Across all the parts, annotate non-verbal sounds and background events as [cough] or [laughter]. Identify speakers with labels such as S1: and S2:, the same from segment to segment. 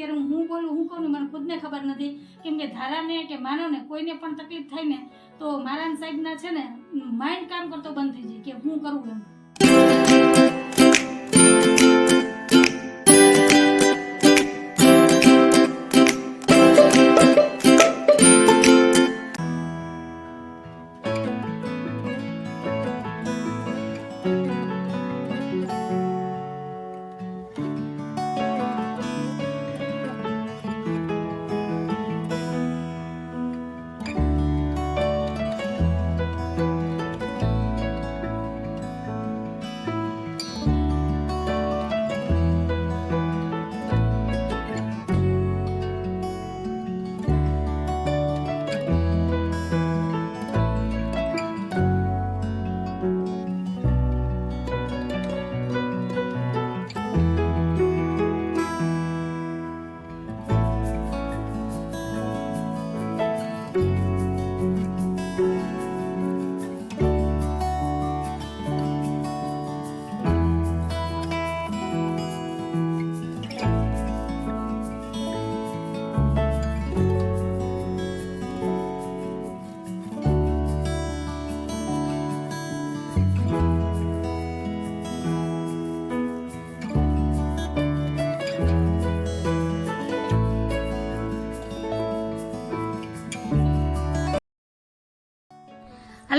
S1: અત્યારે હું બોલું, હું કહું મને ખુદને ખબર નથી. કેમ કે ધારાને કે માનવને કોઈને પણ તકલીફ થાય ને તો મારા સાહેબના છે ને માઇન્ડ કામ કરતો બંધ થઈ જાય કે હું કરું એમ.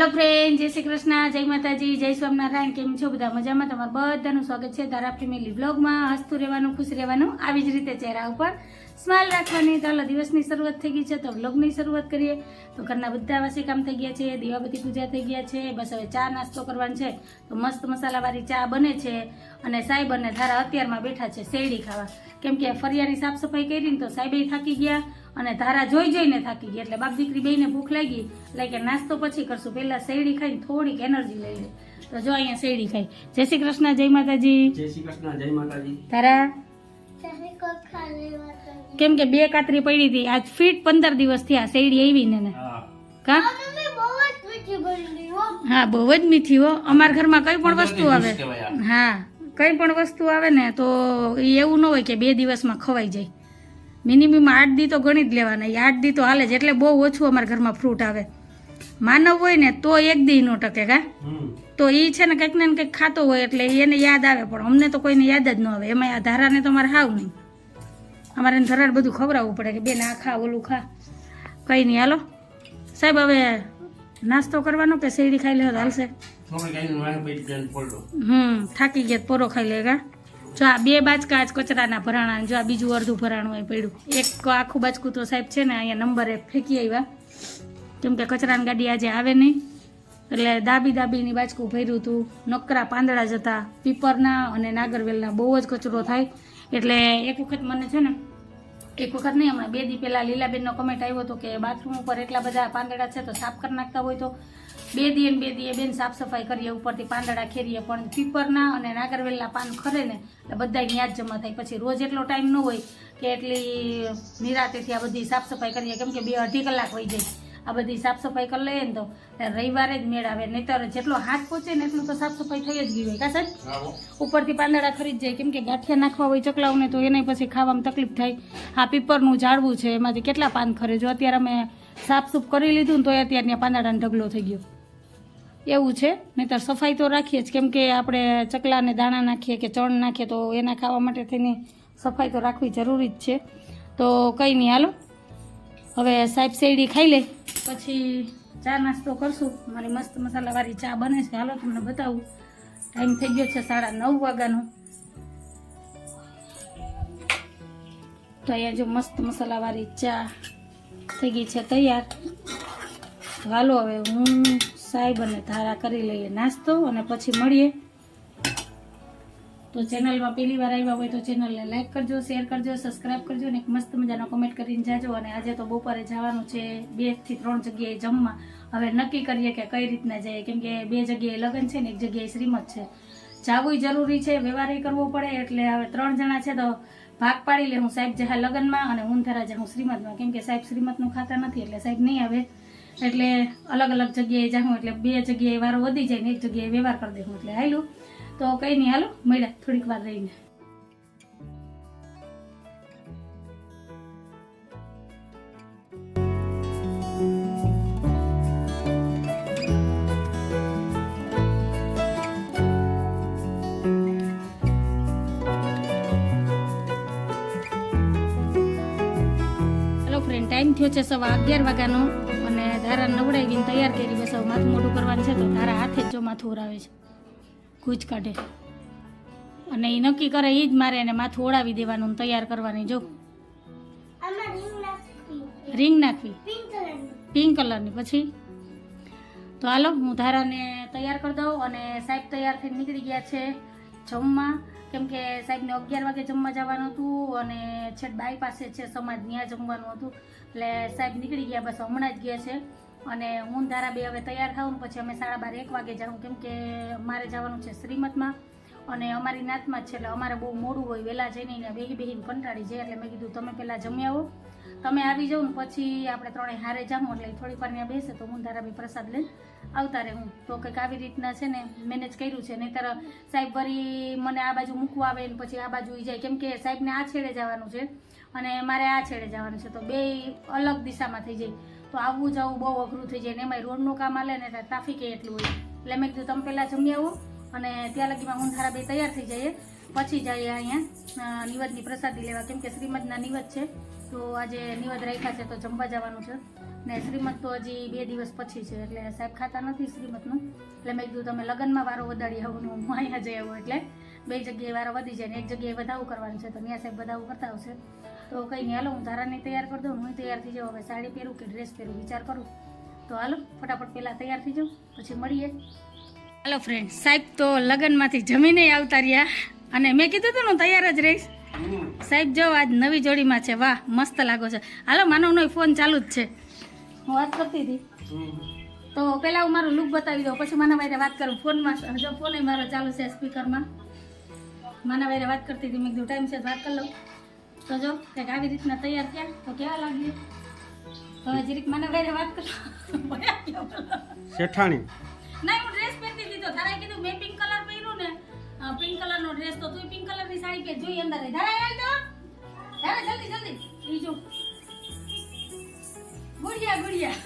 S1: હાલો ફ્રેન્ડ જય શ્રી કૃષ્ણ, જય માતાજી, જય સ્વામિનારાયણ, કેમ છો બધા મજામાં? તમારું બધાનું સ્વાગત છે તારા ફેમિલી બ્લોગમાં હસતું રહેવાનું, ખુશ રહેવાનું, આવી જ રીતે ચહેરા ઉપર સ્માઇલ રાખવાની. ચાલો દિવસની શરૂઆત થઈ ગઈ છે, તો બ્લોગની શરૂઆત કરીએ. તો ઘરના બધા વાસી કામ થઈ ગયા છે, દીવાબત્તી પૂજા થઈ ગયા છે, બસ હવે ચા નાસ્તો કરવાનો છે. તો મસ્ત મસાલાવાળી ચા બને છે અને સાહેબ અને ધારા અત્યારમાં બેઠા છે શેરડી ખાવા. કેમ કે ફરિયાની સાફ સફાઈ કરીને તો સાહેબે થાકી ગયા. અને ધારા જોઈ જોઈને થાકી ગઈ. એટલે બાપ દીકરી બેને ભૂખ લાગી. એટલે કે નાસ્તો પછી કરશું. પહેલા શેરડી ખાઈને થોડીક એનર્જી લઈ લે. તો જો અહીંયા શેરડી ખાઈ. જય શ્રી કૃષ્ણ જય માતાજી.
S2: જય શ્રી કૃષ્ણ જય માતાજી.
S1: ધારા. કેમ કે બે કાતરી પડી હતી. આજ ફીટ પંદર દિવસ આ શેરડી આવી ને ને
S2: હા.
S1: કા? હા બહુ જ મીઠી હો. અમારા ઘરમાં કઈ પણ વસ્તુ આવે. હા કઈ પણ વસ્તુ આવે ને તો એવું ન હોય કે બે દિવસમાં ખવાઈ જાય. મિનિમમ આઠ દી તો ગણી જ લેવાના. એ આઠ દી તો હાલે જ. એટલે બહુ ઓછું અમારા ઘરમાં ફ્રૂટ આવે. માનવ હોય ને તો એક દી નો ટકે કા? તો એ છે ને કંઈક ને કંઈક ખાતો હોય એટલે એને યાદ આવે. પણ અમને તો કોઈને યાદ જ ન આવે. એમાં આ ધારાને તો અમારે હાવ નહીં. અમારે ધરાડ બધું ખવડાવવું પડે કે બેન આ ખા ઓલું ખા. કંઈ નહીં. હાલો. સાહેબ હવે નાસ્તો કરવાનો કે શેરડી ખાઈ લે તો હાલશે? હમ. થાકી ગયા પોરો ખાઈ લેગા જો આ બે બાજકા આજ કચરાના ભરાણા જો આ બીજું અડધું ભરાણું અહીં પડ્યું. એક આખું બાજકું તો સાહેબ છે ને અહીંયા નંબરે ફેંકી આવ્યા. કેમ કે કચરાની ગાડી આજે આવે નહીં. એટલે દાબી દાબીની બાજકું ભર્યું હતું. નકરા પાંદડા જતા પીપરના અને નાગરવેલના બહુ જ કચરો થાય. એટલે એક વખત મને છે ને, એક વખત નહીં, હમણાં બે દી પહેલાં લીલાબેનનો કમેન્ટ આવ્યો હતો કે બાથરૂમ ઉપર એટલા બધા પાંદડા છે તો સાફ કરી નાખતા હોય તો. બે દી બે દી બેન સાફ સફાઈ કરીએ ઉપરથી પાંદડા ખેરીએ પણ પીપરના અને નાગરવેલના પાન ખરે ને એટલે બધા યાદ જમા થાય. પછી રોજ એટલો ટાઈમ ન હોય કે એટલી નિરાતેથી આ બધી સાફ સફાઈ કરીએ કેમ કે બે અઢી કલાક હોઈ જાય. આ બધી સાફ સફાઈ કરી લઈએ ને તો રવિવારે જ મેળ આવે. નહીતર જેટલો હાથ પહોંચે ને એટલું તો સાફ સફાઈ થઈ જ ગઈ હોય. કા સાહેબ? ઉપરથી પાંદડા ખરીદ જાય. કેમ કે ગાંઠિયા નાખવા હોય ચકલાઓને તો એને પછી ખાવામાં તકલીફ થાય. આ પીપરનું ઝાડવું છે એમાંથી કેટલા પાન ખરે? જો અત્યારે અમે સાફસૂફ કરી લીધું ને તો અત્યારે ત્યાં પાંદડાનો ઢગલો થઈ ગયો. એવું છે? નહીંતર સફાઈ તો રાખીએ જ. કેમ કે આપણે ચકલાને દાણા નાખીએ કે ચણ નાખીએ તો એના ખાવા માટે થઈને સફાઈ તો રાખવી જરૂરી જ છે. તો કંઈ નહીં, હાલો. હવે સાહેબ શેરડી ખાઈ લે. પછી ચા નાસ્તો કરશું. મારી મસ્ત મસાલાવાળી ચા બને છે. હાલો, તમને બતાવું. ટાઈમ થઈ ગયો છે સાડા નવ વાગ્યાનો. તો અહીંયા જો મસ્ત મસાલાવાળી ચા થઈ ગઈ છે તૈયાર. હાલો હવે હું સાહેબ અને ધારા કરી લઈએ નાસ્તો અને પછી મળીએ. તો ચેનલમાં પહેલી વાર આવ્યા હોય તો ચેનલને લાઇક કરજો શેર કરજો સબસ્ક્રાઇબ કરજો અને એક મસ્ત મજાનો કમેન્ટ કરીને જાજો. અને આજે તો બપોરે જવાનું છે બેથી ત્રણ જગ્યાએ જમવા. હવે નક્કી કરીએ કે કઈ રીતના જઈએ, કેમ કે બે જગ્યાએ લગ્ન છે ને એક જગ્યાએ શ્રીમત છે. જાવું જરૂરી છે, વ્યવહાર કરવો પડે, એટલે હવે ત્રણ જણા છે તો ભાગ પાડી લે. હું સાહેબ જહા લગ્નમાં અને હું ધરા જાઉં શ્રીમદમાં કેમ કે સાહેબ શ્રીમદનું ખાતા નથી, એટલે સાહેબ નહીં આવે. એટલે અલગ અલગ જગ્યાએ જાઉં એટલે બે જગ્યાએ વારો વધી જાય ને એક જગ્યાએ વ્યવહાર કરી દેવું એટલે હાલું તો કંઈ નહીં હાલો, મળ્યા, થોડીક વાર રહીને. ટાઈમ થયો છે સવા અગિયાર વાગ્યાનો. ધારા નવડાવીને તૈયાર કરી બસ. હવે માથું મોટું કરવાનું છે તો ધારા હાથે જ જો માથું ઓરાવે છે. કૂચ કાઢે. અને એ નક્કી કરે એ જ મારે એને માથું ઓળાવી દેવાનું તૈયાર કરવાની. જો. રિંગ નાખવી. પિંક કલરની પછી? તો હાલો હું ધારાને તૈયાર કરી દઉં અને સાહેબ તૈયાર થઈને નીકળી ગયા છે જમવા. કેમ કે સાહેબને અગિયાર વાગે જમવા જવાનું હતું અને છેક બાઈ પાસે છે સમાજ ત્યાં જમવાનું હતું. એટલે સાહેબ નીકળી ગયા, બસ હમણાં જ ગયા છે. અને હું ધારા બે હવે તૈયાર થાઉં પછી અમે સાડા બાર, એક વાગે જાઉં. કેમ કે મારે જવાનું છે શ્રીમતમાં અને અમારી નાતમાં જ છે, એટલે અમારે બહુ મોડું હોય. વહેલા જઈને બેહી બેહીને કંટાળી જાય. એટલે મેં કીધું, તમે પહેલાં જમી આવો. તમે આવી જાઓ ને પછી આપણે ત્રણેય હારે જામો, એટલે થોડી વાર ત્યાં બેસે તો હું બી પ્રસાદ લઈને આવતા રહે હું. તો કંઈક આવી રીતના છે ને મેનેજ કર્યું છે. નહીંતર સાહેબ વળી મને આ બાજુ મૂકવા આવે ને પછી આ બાજુ ઈ જાય. કેમ કે સાહેબને આ છેડે જવાનું છે અને મારે આ છેડે જવાનું છે. તો બે અલગ દિશામાં થઈ જાય. તો આવવું જવું બહુ અઘરું થઈ જાય ને એમાંય રોડનું કામ હાલે ને ટ્રાફિક એટલું હોય. એટલે મેં કીધું તમે પહેલાં જમી આવો અને ત્યાં લગીમાં હું બે તૈયાર થઈ જઈએ. પછી જઈએ અહીંયા નિવજની પ્રસાદી લેવા. કેમ કે શ્રીમદના નિવેદ છે. તો આજે નિવેદ રાખ્યા છે તો જમવા જવાનું છે. ને શ્રીમત તો હજી બે દિવસ પછી છે, એટલે સાહેબ ખાતા નથી શ્રીમતનું. એટલે મેં કીધું તમે લગ્નમાં વારો વધારી આવું હું અહીંયા જઈ આવું, એટલે બે જગ્યાએ વારો વધી જાય ને એક જગ્યાએ વધાવું કરવાનું છે, તો ત્યાં સાહેબ વધાવું કરતા આવશે. તો કંઈ નહીં, હાલો હું ધારાને તૈયાર કરી દઉં હું તૈયાર થઈ જાઉં. હવે સાડી પહેરું કે ડ્રેસ પહેરું, વિચાર કરું. તો હાલો, ફટાફટ પહેલાં તૈયાર થઈ જાઉં, પછી મળીએ. હાલો ફ્રેન્ડ સાહેબ તો લગ્નમાંથી જમીને આવતા રહ્યા અને મેં કીધું હતું ને તૈયાર જ રહીશ. સાહેબ જો આજ નવી જોડીમાં છે વાહ મસ્ત લાગો છે. હાલો માનવનો ફોન ચાલુ જ છે. હું વાત કરતી હતી. તો પહેલાં હું મારું લુક બતાવી દઉં પછી માનવાઈને વાત કરું. ફોનમાં હજુ ફોન મારો ચાલુ છે સ્પીકરમાં. માનવાઈને વાત કરતી હતી મેં કીધું ટાઈમ છે વાત કરી લઉં. તો જો કંઈક આવી રીતના તૈયાર થયા તો કેવા લાગ્યું? તો રીત જરીક માનવાઈને વાત કરો [laughs]
S2: શેઠાણી.
S1: ના હું ડ્રેસ પહેરતી હતી તો તારે કીધું મેં પિંક કલર નો ને ડ્રેસ તો તું પિંક કલરની સાડી પહેર જોઈ અંદર. ધારા હાલ તો? ધારા જલ્દી જલ્દી. બીજો ગુડિયા ગુડિયા.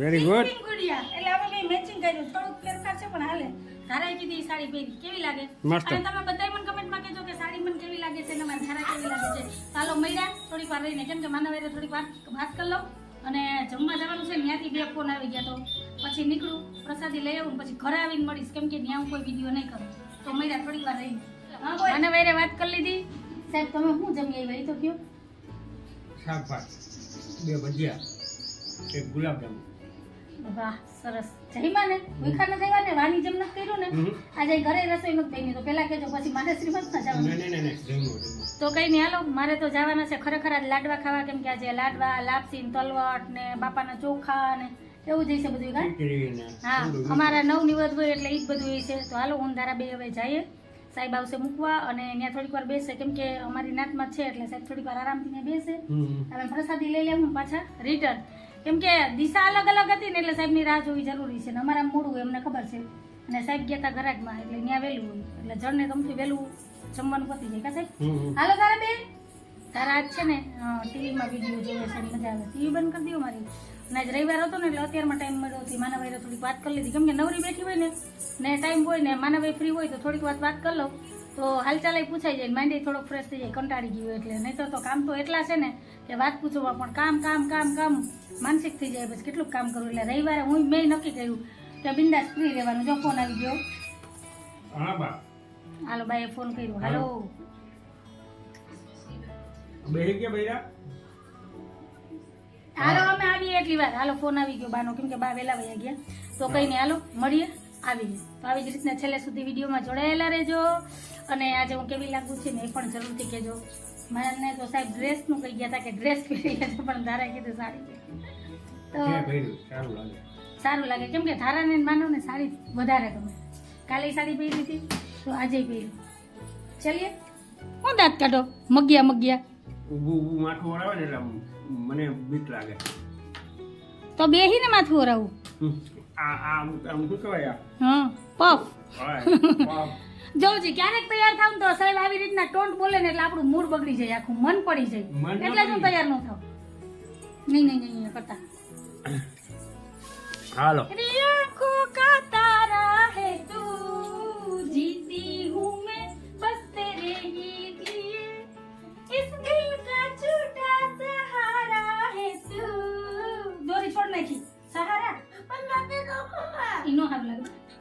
S2: વેરી
S1: પિંક ગુડિયા. એટલે અમે બે મેચિંગ કર્યું. થોડુંક ફેરફાર છે પણ હાલે. ધારાએ કીધી સાડી પહેરી. કેવી લાગે?
S2: મસ્ત.
S1: અને તમે બધાય મને કમેન્ટમાં કહેજો કે સાડી મને કેવી લાગે છે અને મારી ધારા કેવી લાગે છે. ચાલો મળ્યા થોડીક વાર રહીને. કેમ કે માનવેરે થોડીક વાર વાત કરી લઉં. અને જમવા જવાનું છે ત્યાંથી બે ફોન આવી ગયા તો. પછી નીકળું પ્રસાદી લઈ આવું પછી ઘરે આવીને મળીશ. કેમ કે ત્યાં હું કોઈ વીડિયો નહીં કરું. તો મેં થોડીક વાર રહીને વૈરે વાત કરી લીધી. સાહેબ તમે શું જમી આવી એ તો કયો.
S2: શાકભાત બે ભજીયા એક ગુલાબજાંબુ
S1: વાહ સરસ. જઈમાં ને? ભૂખા ન થયા ને? વાની જેમ ન કર્યું ને? આજે ઘરે રસોઈ નથી બની. તો પેલા કેજો પછી મારે શ્રીમંત ના જવાનું. તો કઈ નહીં હાલો. મારે તો જવાના છે ખરેખર આજ લાડવા ખાવા. કેમ કે આજે લાડવા લાપસી તલવટ ને બાપાના ચોખા ને એવું જ હશે બધું કાંઈ હા અમારા નવ નિવત હોય એટલે એ જ બધું એ છે તો હાલો હું ધારા બે હવે જઈએ. સાહેબ આવશે મૂકવા અને ત્યાં થોડીક વાર બેસે. કેમ કે અમારી નાતમાં છે એટલે સાહેબ થોડીક વાર આરામથી બેસે. અને પ્રસાદી લઈ લેવું પાછા. રિટર્ન કેમ કે દિશા અલગ અલગ હતી ને એટલે સાહેબની રાહ જોવી જરૂરી છે ને અમારા મોડું એમને ખબર છે. અને સાહેબ ગયા હતા ગરાજમાં એટલે ત્યાં વહેલું હોય. એટલે જળને તમથી વહેલું જમવાનું પતી જાય કા સાહેબ? હાલો તારા બેન તારા આજ છે ને ટીવીમાં વીડિયો જોવે છે મજા આવે. ટીવી બંધ કરી દો મારી. અને આજ રવિવાર હતો ને એટલે અત્યારમાં ટાઈમ મળ્યો હતી માનભાઈ થોડીક વાત કરી લીધી. કેમ કે નવરી બેઠી હોય ને ને ટાઈમ હોય ને માનભાઈ ફ્રી હોય તો થોડીક વાત વાત કરી લો. તો હાલચાલ પૂછાઈ જાય માંડી થોડોક ફ્રેશ થઈ જાય કંટાળી ગયું એટલે. નહીં તો કામ તો એટલા છે ને કે વાત પૂછવા પણ કામ કામ કામ કામ માનસિક થઈ જાય પછી કેટલું કામ કરવું એટલે રવિવારે હું મેં નક્કી કર્યું કે બિંદાસ ફ્રી રહેવાનું. જો ફોન આવી ગયો.
S2: હા બા.
S1: હાલો બાઈએ ફોન કર્યો. હાલો.
S2: બેહી ગયા બૈરા
S1: હાલો અમે આવીએ એટલી વાર. હાલો ફોન આવી ગયો બાનો. કેમ કે બા વહેલા વયા ગયા. તો કઈ નહીં હાલો મળીએ. આવીએ તો આવી જ રીતના છેલ્લે સુધી વિડીયોમાં જોડાયેલા રહેજો. અને આજે હું કેવી લાગુ છે ને એ પણ જરૂરથી કહેજો. મને તો સાહેબ ડ્રેસનું કહી ગયા હતા કે ડ્રેસ પહેરી ગયા પણ ધારા કીધું સારી તો
S2: સારું લાગે.
S1: કેમ કે ધારાને ને માનવને સાડી વધારે ગમે. કાલે સાડી પહેરી હતી તો આજે પહેરી ચલીએ. હું દાંત કાઢો. મગ્યા મગ્યા.
S2: ઊભું ઊભું માથું ઓરાવે ને એટલે મને બીક લાગે.
S1: તો બેહીને માથું ઓરાવું
S2: આ આ આમ શું કહેવાય
S1: હા પફ. [laughs] જોજી ક્યારેક તૈયાર થાવ તો સાહેબ આવી રીતના ટોન્ટ બોલે ને એટલે આપણું મૂડ બગડી જાય આખું મન પડી જાય. એટલે હું તૈયાર ન થાવ નહીં નહીં નહીં કરતા. [coughs]
S2: હાલો.
S1: આંખો કા તારા હે તું જીતી હું મેં બસ તેરે ગીત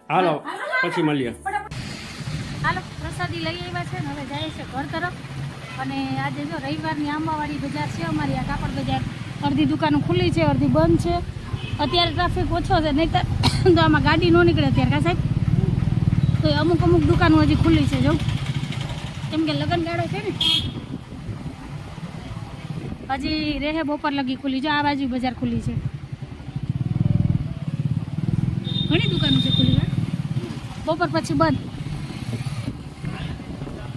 S2: હાલો પછી મળીએ.
S1: હાલો પ્રસાદી લઈ આવ્યા છે ને હવે જાય છે ઘર તરફ. અને આજે જો રવિવારની આંબાવાડી બજાર છે અમારી આ કાપડ બજાર. અડધી દુકાનો ખુલ્લી છે અડધી બંધ છે. અત્યારે ટ્રાફિક ઓછો છે નહીં [coughs] તો આમાં ગાડી ન નીકળે અત્યારે કા સાહેબ? તો અમુક અમુક દુકાનો હજી ખુલ્લી છે જો. કેમ કે લગ્ન ગાળો છે ને. હજી રેહે બપોર લગી ખુલ્લી. જો આ બાજુ બજાર ખુલ્લી છે. બપોર પછી બંધ.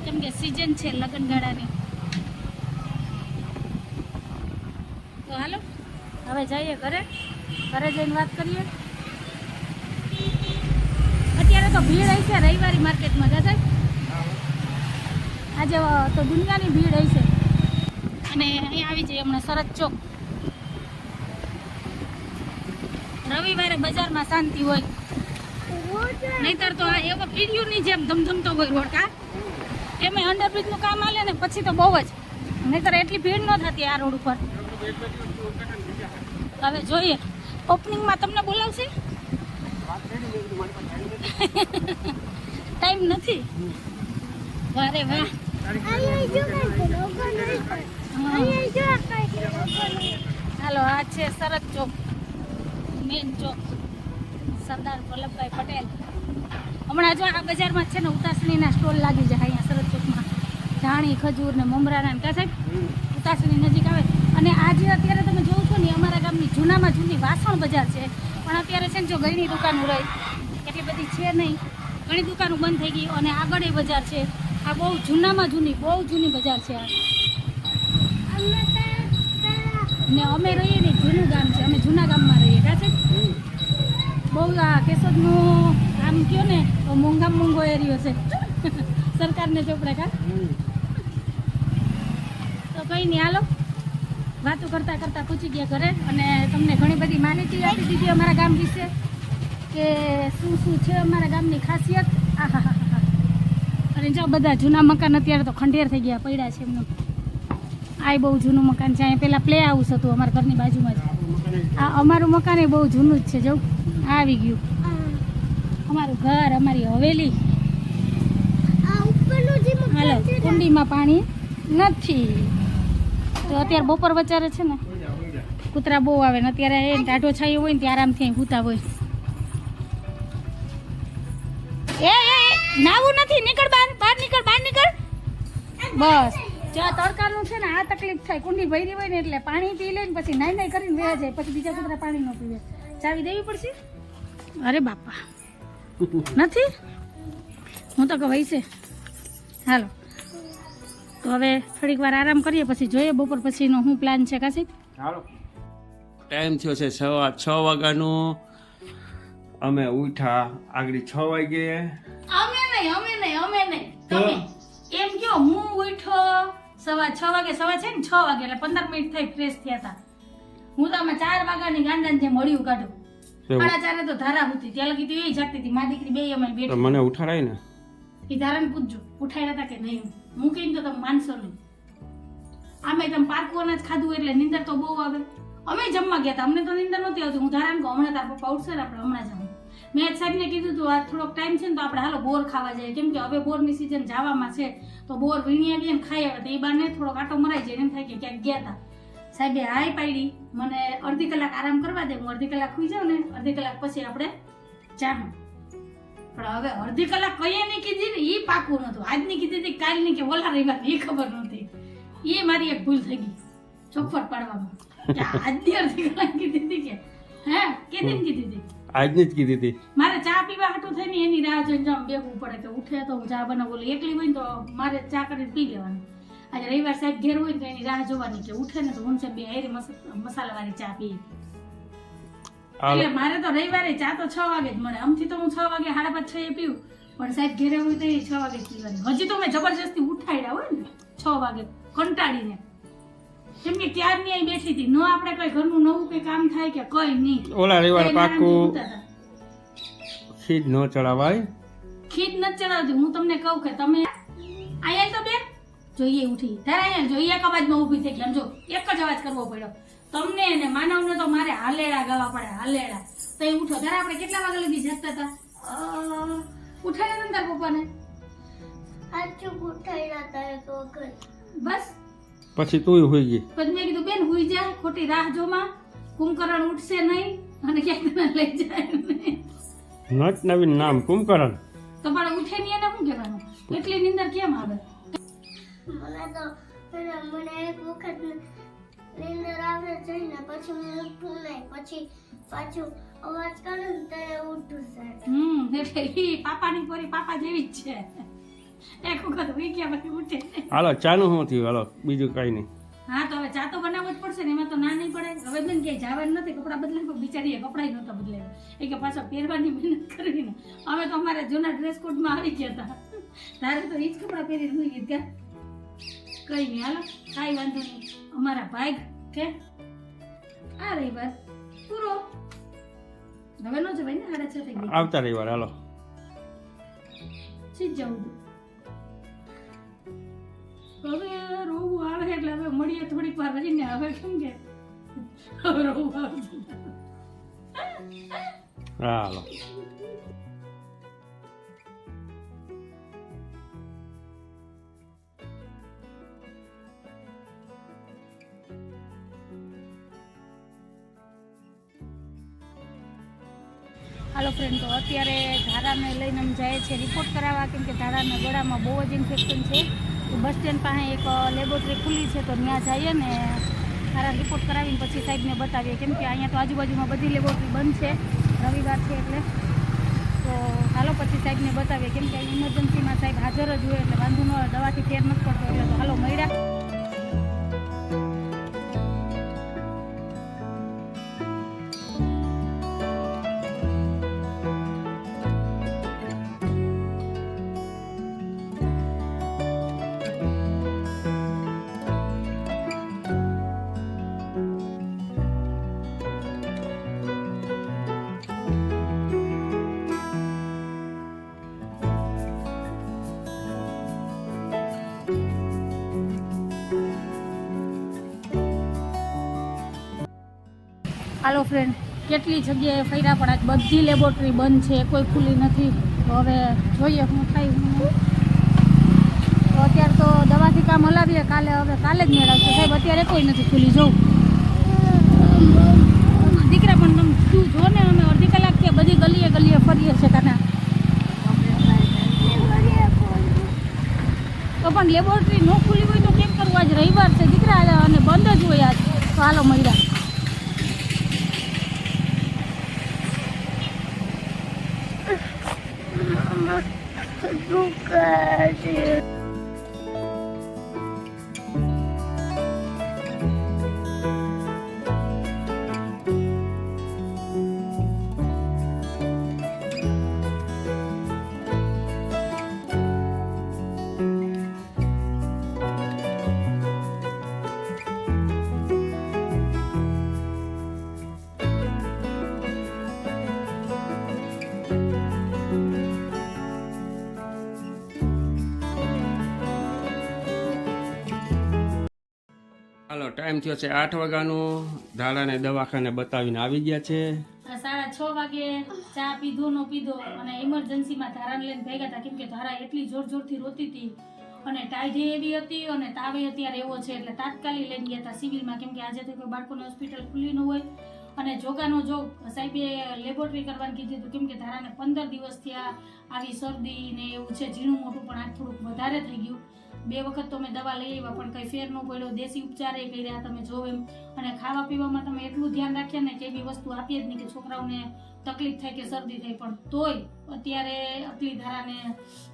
S1: કેમ કે સિઝન છે લગ્નગાળાની તો હાલો, હવે જઈએ ઘરે. ઘરે જઈને વાત કરીએ. અત્યારે તો ભીડ હશે છે રવિવારી માર્કેટમાં જા આજે તો દુનિયાની ભીડ હશે. અને અહીંયા આવી જઈએ હમણાં શરત ચોક. રવિવારે બજારમાં શાંતિ હોય. નહીતર તો આ એવો કીડીઓની જેમ ધમધમતો હોય રોડ કા. એમાં અંડરબ્રિજનું કામ આલે ને પછી તો બહુ જ. નહીતર એટલી ભીડ ન થતી આ રોડ ઉપર. હવે જોઈએ. ઓપનિંગમાં તમને બોલાવશે? ટાઈમ નથી. વારે વાહ. હાલો આ છે સરસ ચોક. મેન ચોક. સરદાર વલ્લભભાઈ પટેલ. હમણાં જો આ બજારમાં છે ને ઉતાસણીના સ્ટોલ લાગી જાય અહીંયા સરસ ચોકમાં. ધાણી ખજૂર ને મમરાના ને કા સાહેબ. ઉતાસણી નજીક આવે. અને આજે અત્યારે તમે જોવો છો ને અમારા ગામની જૂનામાં જૂની વાસણ બજાર છે. પણ અત્યારે છે ને જો ઘણી દુકાનો રહી એટલી બધી છે નહીં. ઘણી દુકાનો બંધ થઈ ગઈ અને આગળ એ બજાર છે. આ બહુ જૂનામાં જૂની બહુ જૂની બજાર છે આ. ને અમે રહીએ ને જૂનું ગામ છે. અમે જૂના ગામમાં રહીએ કા છે બહુ આ આમ કયો ને, તો મોંઘામાં મોંઘો એરિયો છે. [laughs] સરકારને ચોપડે કા? તો કંઈ નહીં હાલો. વાતો કરતાં કરતાં પૂછી ગયા ઘરે અને તમને ઘણી બધી માહિતી આપી દીધી અમારા ગામ વિશે કે શું શું છે અમારા ગામની ખાસિયત. આહા અને જો બધા જૂના મકાન અત્યારે તો ખંડેર થઈ ગયા, પડ્યા છે એમનું. આ બહુ જૂનું મકાન છે, અહીંયા પહેલાં પ્લે હાઉસ હતું અમારા ઘરની બાજુમાં જ. આ અમારું મકાન એ બહુ જૂનું જ છે જો આ આવી ગયું. અમારું ઘર અમારી હવેલી. હાલો કુંડીમાં પાણી નથી. તો અત્યારે બપોર વચારે છે ને. કૂતરા બહુ આવે ને અત્યારે એ ટાઢો છાયો હોય ને ત્યાં આરામથી અહીં સૂતા હોય. એ નાવું નથી. નીકળ બહાર બહાર નીકળ બહાર નીકળ. બસ. જો આ તડકાનું છે ને આ તકલીફ થાય. કુંડી ભરી હોય ને એટલે પાણી પી લે ને પછી નાઈ નાઈ કરીને વહે જાય. પછી બીજા કૂતરા પાણી ન પીવે. ચાવી દેવી પડશે? અરે બાપા. નથી? હું તો કવાઈ છે. હાલો. તો હવે થોડીક વાર આરામ કરીએ પછી જોઈએ બપોર પછીનો શું પ્લાન છે કાશી
S2: હાલો. ટાઈમ થયો છે સવા છ વાગ્યાનો. અમે ઉઠા આગળ છ વાગે.
S1: અમે નહીં અમે નહીં અમે નહીં. તમે એમ કયો હું ઉઠો સવા છ વાગે સવા છે ને છ વાગે એટલે પંદર મિનિટ થઈ ફ્રેશ થયા હતા. હું તો અમે ચાર વાગ્યાની ગાંડાને જેમ મળ્યું કાઢું. સાડા ચારે તો ધારા હતી. ત્યાં લગી તો એ જાગતી હતી મારી દીકરી બે અમે બેઠી
S2: મને ઉઠાડાય ને.
S1: એ ધારાને પૂછજો ઉઠાડ્યા હતા કે નહીં મૂકીને તો તમે માનશો નહીં? આમે તમે પારકું અનાજ ખાધું એટલે નિંદર તો બહુ આવે. અમે જમવા ગયા હતા અમને તો નિંદર નહોતી આવતી. હું ધારાને કહું હમણાં તાર પપ્પા ઉઠશે ને આપણે હમણાં જવું મેં આજ સાહેબને કીધું હતું આ થોડોક ટાઈમ છે ને તો આપણે હાલો બોર ખાવા જઈએ. કેમ કે હવે બોરની સિઝન જવામાં છે તો બોર વીણ્યા ગયા ખાઈ આવે તો. એ બાને થોડોક આટો મરાઈ જાય એમ થાય કે ક્યાંક ગયા હતા સાહેબે હાય પાડી. મને અડધી કલાક આરામ કરવા દે હું અડધી કલાક સુઈ જાઉં ને અડધી કલાક પછી આપણે ચાહું. પણ હવે અડધી કલાક કઈએ નહીં કીધી ને એ પાકું નતું આજની કીધી હતી કાલની કે ઓલા રવિવાર એ ખબર નહોતી. એ મારી એક ભૂલ થઈ ગઈ ચોખવટ પાડવામાં. કે આજની અડધી કલાક કીધી હતી કે? હે કેદી કીધી હતી?
S2: આજની જ કીધી હતી.
S1: મારે ચા પીવા હાટું થઈને એની રાહ જોઈને જામ બેગું પડે કે ઉઠે તો હું ચા બનાવું એકલી હોય ને તો મારે ચા કરીને પી લેવાની. આજે રવિવાર સાહેબ ઘેર હોય ને તો એની રાહ જોવાની છે ઉઠે ને તો હું બે હારી મસાલાવાળી ચા પીએ. એટલે મારે તો રવિવારે ચા તો છ વાગે જ મળે. આમથી તો હું છ વાગે સાડા પાંચ છ એ પીવું. પણ સાહેબ ઘેરે હોય તો એ છ વાગે પીવાની. હજી તો મેં જબરજસ્તી ઉઠાડ્યા હોય ને છ વાગે કંટાળીને. કેમ કે ક્યારની અહીં બેઠી હતી. ન આપણે કઈ ઘરનું નવું કઈ કામ થાય કે કઈ નહીં.
S2: ઓલા રવિવાર પાકું ખીજ ન ચડાવાય?
S1: ખીજ નથી ચડાવતી. હું તમને કહું કે તમે અહીંયા તો બેન જોઈએ ઉઠી તારે અહીંયા જોઈએ એક અવાજમાં ઊભી થઈ ગઈ. જો એક જ અવાજ કરવો પડ્યો. તમને અને માનવને તો મારે હાલેડા ગાવા પડે હાલેડા. તો એ ઉઠો. ત્યારે આપણે કેટલા વાગે લગી જતા હતા? ઉઠાડ્યા હતા ને તારા પપ્પાને? બસ.
S2: પછી તું હોઈ ગઈ.
S1: પછી મેં કીધું બેન હોઈ જા. ખોટી રાહ જોમાં. કુંભકરણ ઉઠશે નહીં અને ક્યાંક તને લઈ જાય નહીં.
S2: નટ નવીન નામ કુંભકરણ
S1: તમારે ઉઠે નહીં એને શું કહેવાનું? એટલી નીંદર કેમ આવે?
S3: મને તો મને મને એક વખત નીંદર આવે છે ને પછી હું ઉઠું નહીં. પછી પાછું અવાજ કરે ને ત્યારે ઉઠું સાહેબ.
S1: હમ એટલે ઈ પાપાની પોરી પાપા જેવી જ છે. એક વખત ઉઈ ગયા પછી ઉઠે
S2: હાલો ચાનું શું થયું? હાલો બીજું કઈ નહીં.
S1: હા તો હવે ચા તો બનાવવો જ પડશે ને એમાં તો ના નહીં પડે હવે બેન ક્યાંય જવાનું નથી કપડાં બદલાય પણ બિચારીએ કપડાં નહોતા બદલાય. એ કે પાછા પહેરવાની મહેનત કરી ને. અમે તો અમારા જૂના ડ્રેસ કોડમાં આવી ગયા હતા. તારે તો એ જ કપડાં પહેરીને હું ગયા કઈ નહીં હાલો કાંઈ વાંધો નહીં અમારા ભાઈ કે? આ રહી વાત પૂરો. હવે નો જવાય ને સાડા છ થઈ ગઈ.
S2: આવતા રવિવાર હાલો.
S1: છી જવું? હવે રોવું આવે એટલે હવે મળીએ થોડીક વાર રહીને હવે કેમ કે હવે રોવું
S2: આવે. હાલો.
S1: હાલો ફ્રેન્ડ તો અત્યારે ધારાને લઈને અમે જાય છે રિપોર્ટ કરાવવા, કેમ કે ધારાના ગળામાં બહુ જ ઇન્ફેક્શન છે. તો બસ સ્ટેન્ડ પાસે એક લેબોરેટરી ખુલ્લી છે, તો ત્યાં જઈએ ને ધારા રિપોર્ટ કરાવીને પછી સાહેબને બતાવીએ. કેમ કે અહીંયા તો આજુબાજુમાં બધી લેબોરેટરી બંધ છે. રવિવાર છે એટલે. તો હાલો પછી સાહેબને બતાવીએ. કેમ કે ઇમરજન્સીમાં સાહેબ હાજર જ હોય એટલે વાંધો ન દવાથી ફેર નથી પડતો એટલે તો હાલો મળ્યા. હાલો ફ્રેન્ડ કેટલી જગ્યાએ ફર્યા પણ આજ બધી લેબોરેટરી બંધ છે, કોઈ ખુલ્લી નથી. તો હવે જોઈએ હું થાય તો અત્યારે તો દવાથી કામ હલાવીએ, કાલે હવે કાલે જ મેળવશે સાહેબ, અત્યારે કોઈ નથી ખુલ્લી જોઉં દીકરા પણ તમે તું જો ને, અમે અડધી કલાક કે બધી ગલીએ ગલીએ ફરીએ છીએ કાના. તો પણ લેબોરેટરી ન ખુલ્લી હોય તો કેમ કરવું? આજ રવિવાર છે, દીકરા અને બંધ જ હોય આજ. તો હાલો મળ્યા.
S2: હાલો ટાઈમ થયો છે આઠ વાગ્યાનું. ધારાને દવાખાને બતાવીને આવી ગયા છે.
S1: સાડા છ વાગે ચા પીધો, નો પીધો અને ઇમરજન્સીમાં ધારાને લઈને ભેગા હતા કેમ કે ધારા એટલી જોર જોરથી રોતી હતી અને ટાઈડે એવી હતી અને તાવે અત્યારે એવો છે. એટલે તાત્કાલિક લઈને ગયા હતા સિવિલમાં. કેમ કે આજે તો કોઈ બાળકોની હોસ્પિટલ ખુલ્લી ન હોય. અને જોગાનો જોગ સાહેબે લેબોરેટરી કરવાનું કીધું હતું. કેમ કે ધારાને પંદર દિવસથી આ આવી શરદી ને એવું છે. ઝીણું મોટું પણ આ થોડુંક વધારે થઈ ગયું. બે વખત તો મેં દવા લઈ આવ્યા, પણ કંઈ ફેર ન પડ્યો. દેશી ઉપચાર કર્યા તમે જોવે એમ. અને ખાવા પીવામાં તમે એટલું ધ્યાન રાખ્યા ને કે એવી વસ્તુ આપીએ જ નહીં કે છોકરાઓને તકલીફ થાય કે શરદી થાય. પણ તોય અત્યારે આટલી ધારાને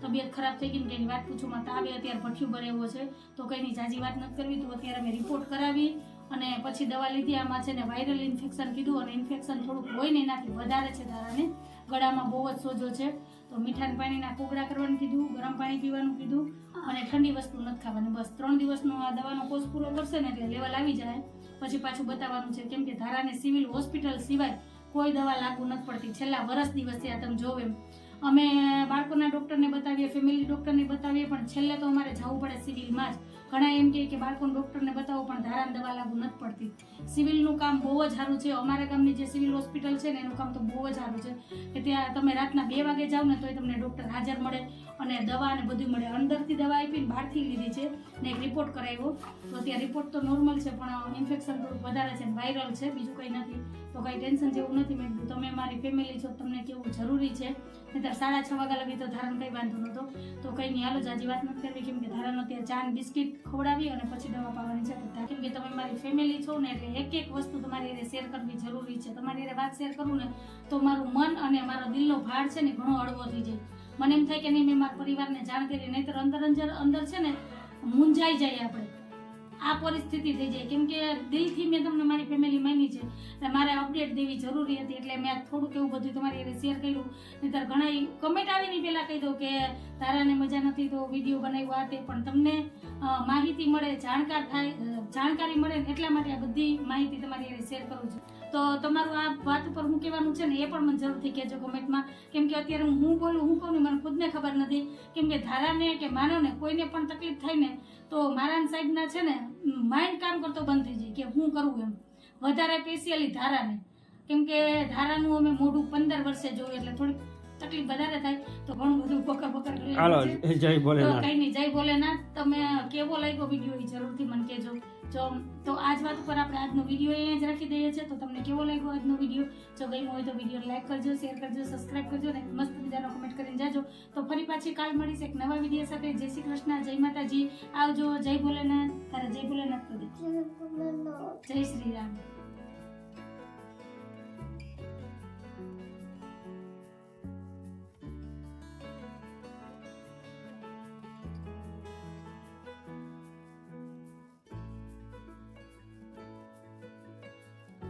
S1: તબિયત ખરાબ થઈ ગઈ ને કે એની વાત પૂછું તાવે અત્યારે ભઠ્યું ભરે એવો છે. તો કંઈની જાજી વાત નથી કરવી, તો અત્યારે મેં રિપોર્ટ કરાવી અને પછી દવા લીધી. આમાં છે ને વાયરલ ઇન્ફેક્શન કીધું અને ઇન્ફેક્શન થોડુંક હોય ને એનાથી વધારે છે ધારાને. ગળામાં બહુ જ સોજો છે. તો મીઠાના પાણીના કોગળા કરવાનું કીધું, ગરમ પાણી પીવાનું કીધું. અને ઠંડી વસ્તુ નથી ખાવાની. બસ ત્રણ દિવસનો આ દવાનો કોર્સ પૂરો કરશે ને એટલે લેવલ આવી જાય. પછી પાછું બતાવવાનું છે કેમ કે ધારાને સિવિલ હોસ્પિટલ સિવાય કોઈ દવા લાગુ નથી પડતી. છેલ્લા વર્ષ દિવસથી આ તમે જોવો એમ. અમે બાળકોના ડૉક્ટરને બતાવીએ ફેમિલી ડૉક્ટરને બતાવીએ, પણ છેલ્લે તો અમારે જવું પડે સિવિલમાં જ. ઘણા એમ કહે કે બાળકોને ડૉક્ટરને બતાવો, પણ ધારાને દવા લાગુ નથી પડતી. સિવિલનું કામ બહુ જ સારું છે. અમારા ગામની જે સિવિલ હોસ્પિટલ છે ને, એનું કામ તો બહુ જ સારું છે. કે ત્યાં તમે રાતના બે વાગે જાઓ ને, તોય તમને ડૉક્ટર હાજર મળે અને દવા ને બધું મળે. અંદરથી દવા આપીને બહારથી લીધી છે ને એક રિપોર્ટ કરાવ્યો. તો ત્યાં રિપોર્ટ તો નોર્મલ છે, પણ ઇન્ફેક્શન વધારે છે વાયરલ છે, બીજું કંઈ નથી. તો કંઈ ટેન્શન જેવું નથી મેં કીધું. તમે મારી ફેમિલી છો, તમને કેવું જરૂરી છે? નહીંતર સાડા છ વાગ્યા લગી તો ધારણ કંઈ વાંધો નહોતો. તો કંઈ નહીં. હાલો, જાજી વાત નથી કરવી. કેમ કે ધારણ અત્યારે ચા બિસ્કિટ ખવડાવી અને પછી દવા પાવાની છે કેમ કે તમે મારી ફેમિલી છો ને એટલે એક એક વસ્તુ તમારી એને શેર કરવી જરૂરી છે. તમારી એને વાત શેર કરું ને તો મારું મન અને મારો દિલનો ભાર છે ને ઘણો હળવો થઈ જાય. મને એમ થાય કે નહીં, મેં મારા પરિવારને જાણ કરી, નહીંતર અંદર અંદર અંદર છે ને, મૂંઝાઈ જાય આપણે. આ પરિસ્થિતિ થઈ જાય. કેમ કે દિલથી મેં તમને મારી ફેમિલી માની છે એટલે મારે અપડેટ દેવી જરૂરી હતી એટલે મેં થોડુંક એવું બધું તમારી એને શેર કર્યું. નહીંતર ઘણા કમેન્ટ આવીને પહેલાં કહી દો કે તારાને મજા નથી તો વીડિયો બનાવ્યો આ તે. પણ તમને માહિતી મળે, જાણકાર થાય જાણકારી મળે એટલા માટે આ બધી માહિતી તમારી એને શેર કરું છું. તો તમારું આ વાત ઉપર હું કહેવાનું છે ને, એ પણ મને જરૂરથી કહેજો કમેન્ટમાં કેમ કે અત્યારે હું બોલું, હું કહું ને મને ખુદને ખબર નથી. કેમ કે ધારાને કે માનવને કોઈને પણ તકલીફ થાય ને તો મારા સાહેબના છે ને માઇન્ડ કામ કરતો બંધ થઈ જાય કે હું કરું એમ. વધારે સ્પેશિયલી ધારાને. કેમ કે ધારાનું અમે મોઢું પંદર વર્ષે જોયું, એટલે થોડીક તકલીફ વધારે થાય તો ઘણું બધું બકર બકર કરે
S2: હાલો જય ભોલેનાથ.
S1: કઈ નહીં જય ભોલેનાથ. તમે કેવો લાગ્યો વીડિયો એ જરૂરથી મને કહેજો. જો તો આજ વાત ઉપર આપણે આજનો વીડિયો અહીંયા જ રાખી દઈએ છીએ. તો તમને કેવો લાગ્યો આજનો વીડિયો જો ગમ્યો હોય તો વીડિયો લાઈક કરજો શેર કરજો સબસ્ક્રાઈબ કરજો ને મસ્ત બીજાનો કમેન્ટ કરીને જાજો. તો ફરી પાછી કાલ મળીશ એક નવા વીડિયો સાથે. જય શ્રી કૃષ્ણ જય માતાજી. આવજો જય ભોલેનાથ. તારા જય ભોલેનાથ. જય શ્રી રામ.